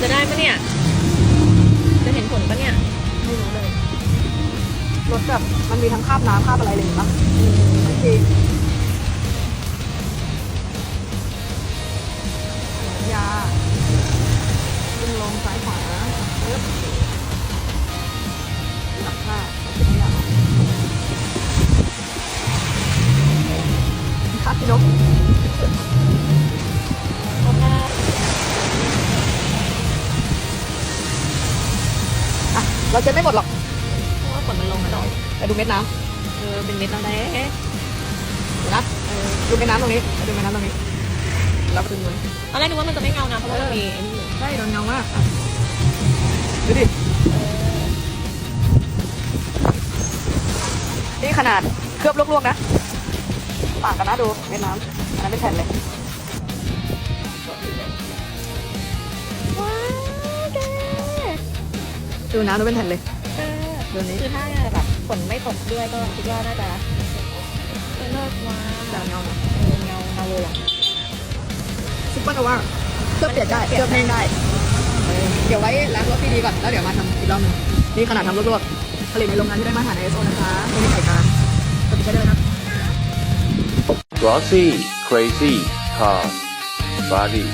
จะได้ปะเนี่ย จะเห็นผลปะเนี่ย ไม่รู้เลยรถแบบมันมีทั้งคาบน้ำคาบอะไรเลยปะโอเคยาขึ้นลงซ้ายขวาปึ๊บหลับผ้าขับพี่ เราเช็ดไม่หมดหรอกเพราะว่าฝนมันลงอะเนาะไปดูเม็ดน้เออเป็นเม็ดน้ำแดงำเดี๋ยวนะเออดูเม็ดน้ำตรงนี้ไปดูเม็ดน้ำตรงนี้เราคืนมันตอนแรกนึกว่ามันจะไม่เงานะเพราะว่ามันมีไอ้นี่อยู่ใช่โดนเงามากอะดูดินี่ขนาดเคลือบลวกๆนะต่างกันนะดูเม็ดน้ำอันนั้นเป็นแผ่นเลย ดูน้ำดูเป็นแผ่นเลยเออดูนี้คือถ้าแบบฝนไม่ตกด้วยก็คิดว่าน่าจะเออเลิศว้าวแต่เงานะเออเงาเงาเลยอะซุปเปอร์โนว่าเคลือบเปียกได้เคลือบแห้งได้เออเดี๋ยวไว้ล้างรถที่ดีก่อนแล้วเดี๋ยวมาทำอีกรอบหนึงนี่ขนาดทำลวกๆผลิตในโรงงานที่ได้มาตรฐานไอเอสโอนะคะไม่มีไข่การก็ติดใช้ได้เลยนะ Glossy Crazy Cars Body